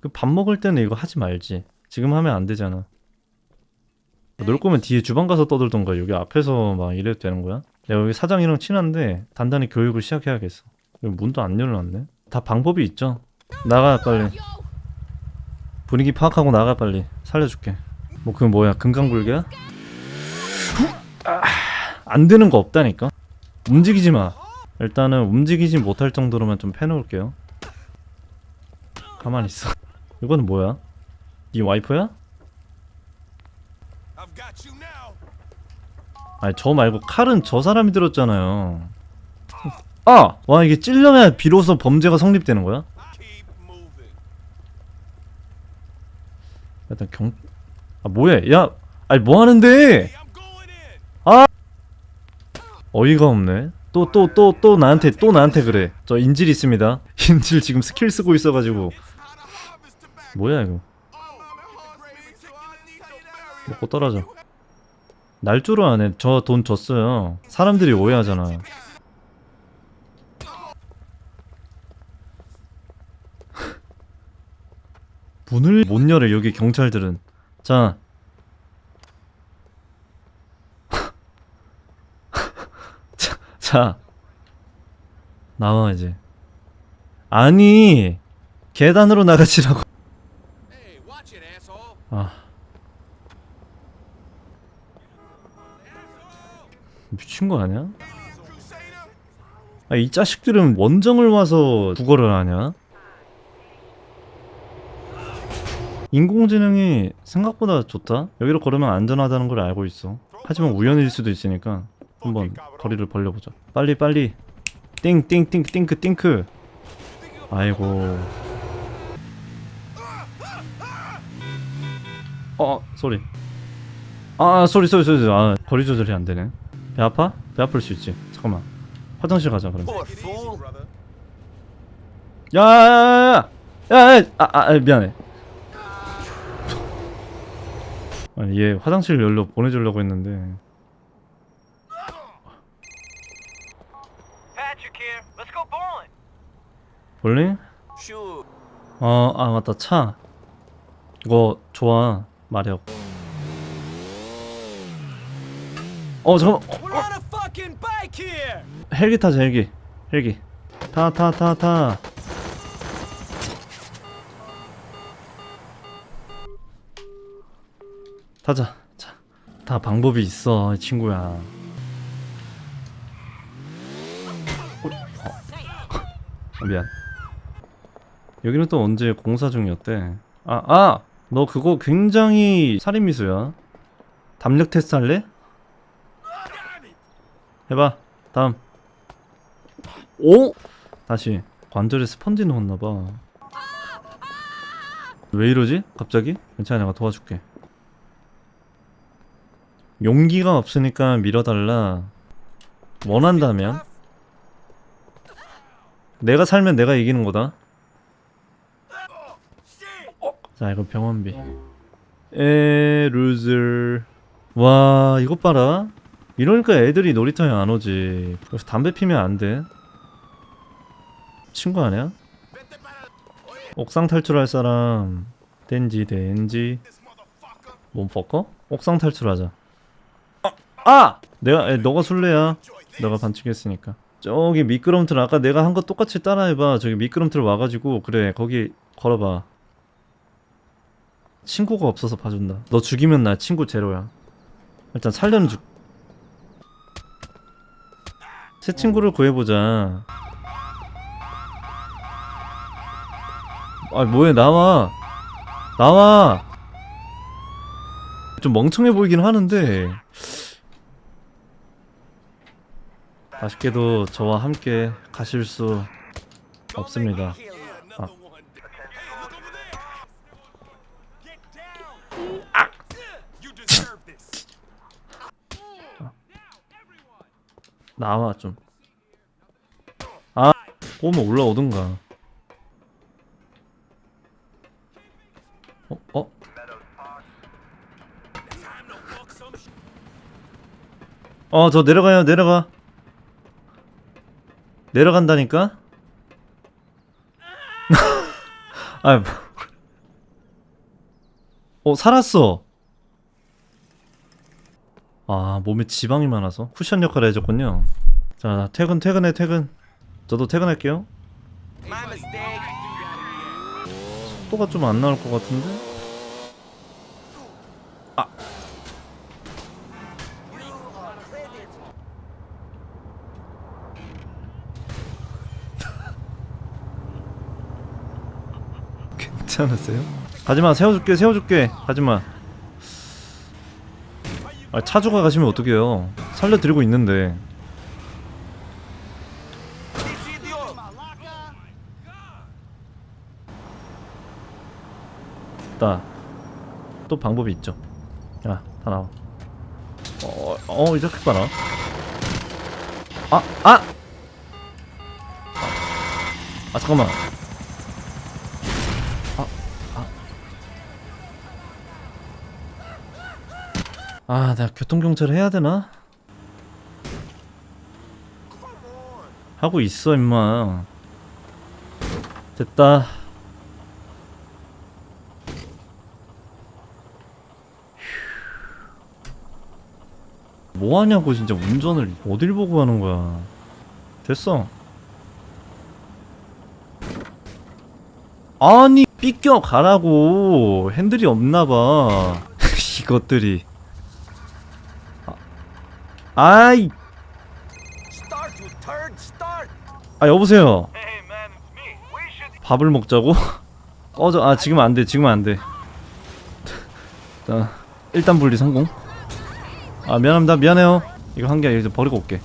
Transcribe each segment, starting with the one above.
그 밥 먹을 때는 이거 하지 말지. 지금 하면 안 되잖아. 놀 거면 뒤에 주방 가서 떠들던가 여기 앞에서 막 이래도 되는 거야? 내가 여기 사장이랑 친한데 단단히 교육을 시작해야겠어. 문도 안 열어놨네. 다 방법이 있죠. 나가 빨리. 분위기 파악하고 나가 빨리. 살려줄게. 뭐 그건 뭐야? 금강불개야? 아, 안 되는 거 없다니까. 움직이지 마. 일단은 움직이지 못할 정도로만 좀 패놓을게요. 가만히 있어. 이거는 뭐야? 네 와이프야? 아니 저 말고 칼은 저 사람이 들었잖아요. 아! 와 이게 찔려야 비로소 범죄가 성립되는 거야? 일단 경... 아 뭐해? 야! 아니 뭐 하는데? Hey, I'm going in. 어이가 없네. 또 또 또 또 나한테 또 나한테 그래. 저 인질 있습니다. 인질 지금 스킬 쓰고 있어가지고 뭐야 이거? 먹고 떨어져. 날조를 안 해. 저 돈 줬어요. 사람들이 오해하잖아. 문을 못 열어 여기 경찰들은. 자. 자, 자. 나와 이제. 아니 계단으로 나가지라고. 아. 미친 거 아니야? 아, 이 자식들은 원정을 와서 국어를 하냐? 인공지능이 생각보다 좋다? 여기로 걸으면 안전하다는 걸 알고 있어. 하지만 우연일 수도 있으니까 한번 거리를 벌려보자. 빨리 빨리. 띵 띵 띵 띵크 띵크. 아이고. 어 소리. 아 소리 소리 소리. 아 거리 조절이 안 되네. 배 아파? 배 아플 수 있지. 잠깐만. 화장실 가자 그럼. Poor fool. brother. 야야야야. 야야. 아, 아, 아 미안해. 아니 얘 화장실 열로 보내주려고 했는데. 볼링? Sure. 어, 아 맞다 차. 이거 좋아 마력. 어 잠깐. here. 헬기 타자 헬기. 헬기. 타 타 타 타. 타자. 자. 다 방법이 있어 이 친구야. 어. 아, 미안. 여기는 또 언제 공사 중이었대? 아, 아! 너 그거 굉장히 살인미수야. 담력 테스트 할래? 해봐. 다음. 오! 다시. 관절에 스펀지 넣었나봐. 왜 이러지? 갑자기? 괜찮아, 내가 도와줄게. 용기가 없으니까 밀어달라. 원한다면? 내가 살면 내가 이기는 거다. 자, 이거 병원비. 에, 루즈. 와, 이것 봐라. 이러니까 애들이 놀이터에 안 오지. 여기서 담배 피면 안 돼. 친구 아니야? 옥상 탈출할 사람. 덴지, 덴지. 몸 뻑거? 옥상 탈출하자. 아! 아! 내가, 에, 너가 술래야. 너가 반칙했으니까. 저기 미끄럼틀 아까 내가 한 거 똑같이 따라해봐. 저기 미끄럼틀 와가지고 그래 거기 걸어봐. 친구가 없어서 봐준다. 너 죽이면 나 친구 제로야. 일단 살려는 줄. 새 친구를 구해보자. 아 뭐해 나와. 나와. 좀 멍청해 보이긴 하는데. 아쉽게도 저와 함께 가실 수 없습니다. 나와 좀. 아, 오면 올라오든가. 어, 어? 어, 저 내려가요, 내려가. 내려간다니까? 아, 뭐. 어 살았어 아 몸에 지방이 많아서 쿠션 역할을 해줬군요. 자 퇴근 퇴근해 퇴근. 저도 퇴근할게요. 속도가 좀 안 나올 것 같은데? 아. 괜찮으세요? 가지마 세워줄게 세워줄게. 가지마 아 차주가 가시면 어떡해요 살려드리고 있는데 나. 또 방법이 있죠. 야, 다 나와. 어, 어, 이렇게 봐라. 아, 아! 아, 잠깐만. 아. 아, 내가 교통경찰 해야 되나? 하고 있어, 임마. 됐다. 뭐 하냐고 진짜 운전을 어딜 보고 하는 거야. 됐어. 아니 삐껴 가라고 핸들이 없나 봐. 이것들이. 아, 아이. 아 여보세요. Hey, man, it's me. We should. 밥을 먹자고? 어저 아 지금 안 돼. 지금 안 돼. 자, 일단 분리 성공. 아 미안합니다. 미안해요. 이거 한개 이제 버리고 올게.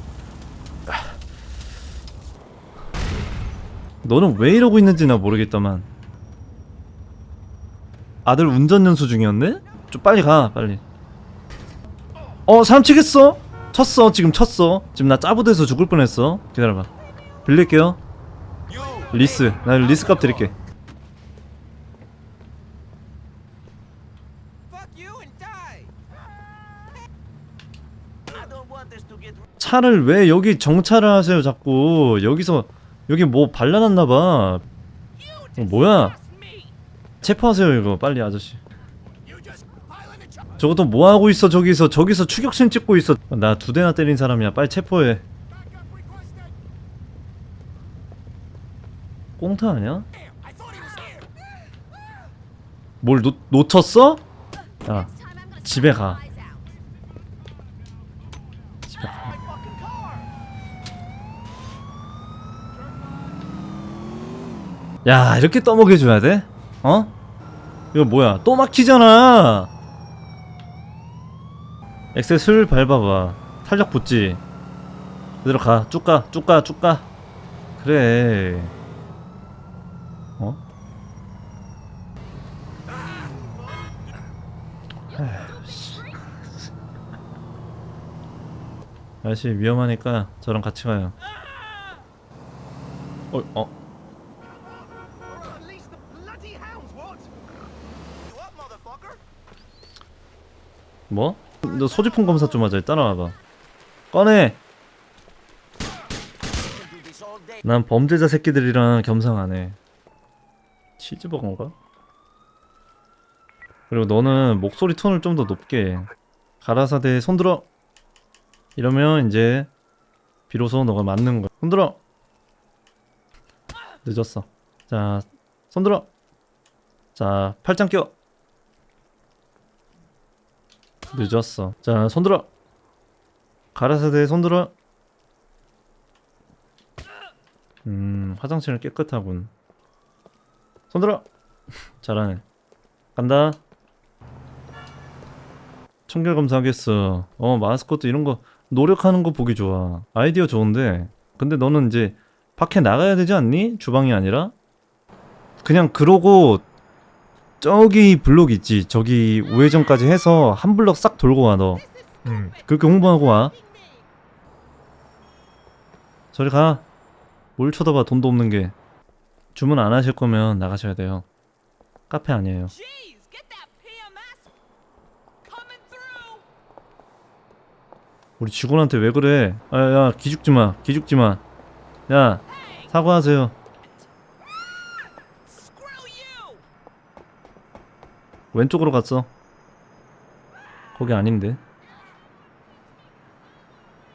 너는 왜 이러고 있는지 나 모르겠다만. 아들 운전 연수 중이었네? 좀 빨리 가 빨리. 어 사람 치겠어? 쳤어 지금 쳤어. 지금 나 짜부대서 죽을 뻔했어. 기다려봐. 빌릴게요. 리스 나 리스 값 드릴게. 차를 왜 여기 정차를 하세요 자꾸 여기서 여기 뭐 발라놨나봐 어, 뭐야 체포하세요 이거 빨리 아저씨 저것도 뭐하고 있어 저기서 저기서 추격신 찍고 있어 나 두 대나 때린 사람이야 빨리 체포해 꽁타 아니야? 뭘 놓, 놓쳤어? 야 집에 가 집에 가 야 이렇게 떠먹여줘야 돼? 어? 이거 뭐야 또 막히잖아 엑셀 슬 밟아봐 탄력 붙지 그대로 가 쭉 가 쭉 가 쭉 가 그래 어? 아휴, 씨. 아저씨 위험하니까 저랑 같이 가요 어? 어? 뭐? 너 소지품 검사 좀 하자. 따라와봐. 꺼내. 난 범죄자 새끼들이랑 겸상 안 해. 치즈버거인가? 그리고 너는 목소리 톤을 좀 더 높게 해. 가라사대 손들어! 이러면 이제 비로소 너가 맞는 거야. 손들어! 늦었어. 자 손들어! 자 팔짱 껴 늦었어. 자 손들어. 가라사대 손들어. 음 화장실은 깨끗하군. 손들어. 잘하네. 간다. 청결 검사하겠어. 어 마스코트 이런 거 노력하는 거 보기 좋아. 아이디어 좋은데. 근데 너는 이제 밖에 나가야 되지 않니? 주방이 아니라? 그냥 그러고 저기 블록 있지 저기 우회전까지 해서 한 블럭 싹 돌고 와 너 음, 그렇게 홍보하고 와 저리 가뭘 쳐다봐 돈도 없는 게 주문 안 하실 거면 나가셔야 돼요 카페 아니에요. 우리 직원한테 왜 그래? 아, 야, 기죽지 마. 기죽지 마. 야, 사과하세요. 왼쪽으로 갔어. 거기 아닌데.